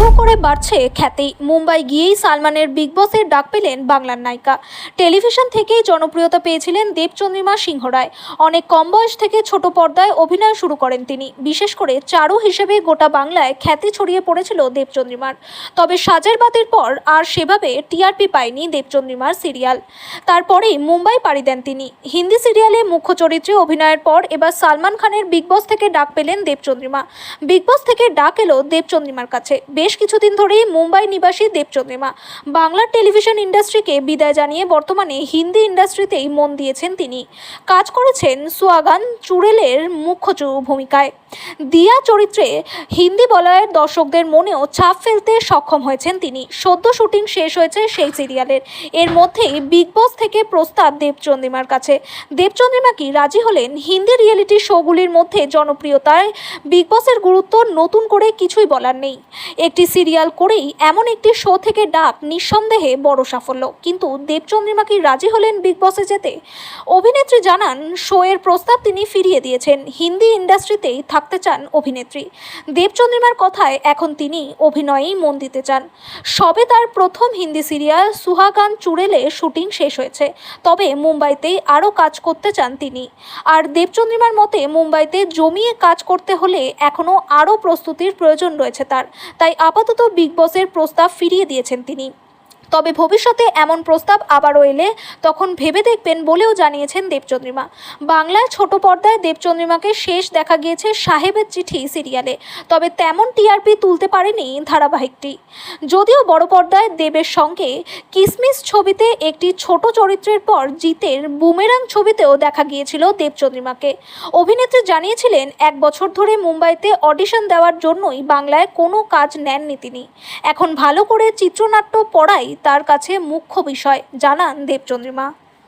হু করে বাড়ছে খ্যাতি। মুম্বাই গিয়েই সালমানের বিগ বসের ডাক পেলেন বাংলার নায়িকা। টেলিভিশন থেকেই জনপ্রিয়তা পেয়েছিলেন দেবচন্দ্রিমা সিংহ রায়। অনেক কম বয়স থেকে ছোট পর্দায় অভিনয় শুরু করেন তিনি। বিশেষ করে চারু হিসেবে গোটা বাংলায় খ্যাতি ছড়িয়ে পড়েছিল দেবচন্দ্রিমার। তবে সাজের বাতির পর আর সেভাবে টিআরপি পায়নি দেবচন্দ্রিমার সিরিয়াল। তারপরেই মুম্বাই পাড়ি দেন তিনি। হিন্দি সিরিয়ালে মুখ্য চরিত্রে অভিনয়ের পর এবার সালমান খানের বিগ বস থেকে ডাক পেলেন দেবচন্দ্রিমা। বিগ বস থেকে ডাক এলো দেবচন্দ্রিমার কাছে। বেশ কিছুদিন ধরেই মুম্বাই নিবাসী দেবচন্দ্রিমা বাংলার টেলিভিশন ইন্ডাস্ট্রিকে বিদায় জানিয়ে বর্তমানে হিন্দি ইন্ডাস্ট্রিতেই মন দিয়েছেন তিনি। কাজ করেছেন সুয়াগান চুড়েলের মুখ্য ভূমিকায়। দিয়া চরিত্রে হিন্দি বলয়ের দর্শকদের মনেও ছাপ ফেলতে সক্ষম হয়েছেন তিনি। সদ্য শুটিং শেষ হয়েছে সেই সিরিয়ালের। এর মধ্যেই বিগ বস থেকে প্রস্তাব দেবচন্দ্রিমার কাছে। দেবচন্দ্রিমা কি রাজি হলেন হিন্দি রিয়েলিটি শোগুলির মধ্যে জনপ্রিয়তায় বিগ বসের গুরুত্ব নতুন করে কিছুই বলার নেই। একটি সিরিয়াল করেই এমন একটি শো থেকে ডাক নিঃসন্দেহে বড় সাফল্য। কিন্তু দেবচন্দ্রিমা কি রাজি হলেন বিগ বসে যেতে? অভিনেত্রী জানান শো এর প্রস্তাব তিনি ফিরিয়ে দিয়েছেন। হিন্দি ইন্ডাস্ট্রিতেই থাকতে চান অভিনেত্রী। দেবচন্দ্রিমার কথায় এখন তিনি অভিনয়েই মন দিতে চান। সবে তার প্রথম হিন্দি সিরিয়াল সুহাগান চুড়েলে শুটিং শেষ হয়েছে। তবে মুম্বাইতেই আরও কাজ করতে চান তিনি। আর দেবচন্দ্রিমার মতে মুম্বাইতে জমিয়ে কাজ করতে হলে এখনও আরও প্রস্তুতির প্রয়োজন রয়েছে তার। তাই আপাতত বিগ বসের প্রস্তাব ফিরিয়ে দিয়েছেন তিনি। তবে ভবিষ্যতে এমন প্রস্তাব আবারও এলে তখন ভেবে দেখবেন বলেও জানিয়েছেন দেবচন্দ্রিমা। বাংলায় ছোট পর্দায় দেবচন্দ্রিমাকে শেষ দেখা গিয়েছে সাহেবের চিঠি সিরিয়ালে, তবে তেমন টিআরপি তুলতে পারেনি ধারাবাহিকটি। যদিও বড় পর্দায় দেবের সঙ্গে কিসমিস ছবিতে একটি ছোট চরিত্রের পর জিতের বুমেরাং ছবিতেও দেখা গিয়েছিল দেবচন্দ্রিমাকে। অভিনেত্রী জানিয়েছিলেন, এক বছর ধরে মুম্বাইতে অডিশন দেওয়ার জন্যই বাংলায় কোনো কাজ নেননি তিনি। এখন ভালো করে চিত্রনাট্য পড়াই তার কাছে মুখ্য বিষয় জানান দেবচন্দ্রিমা।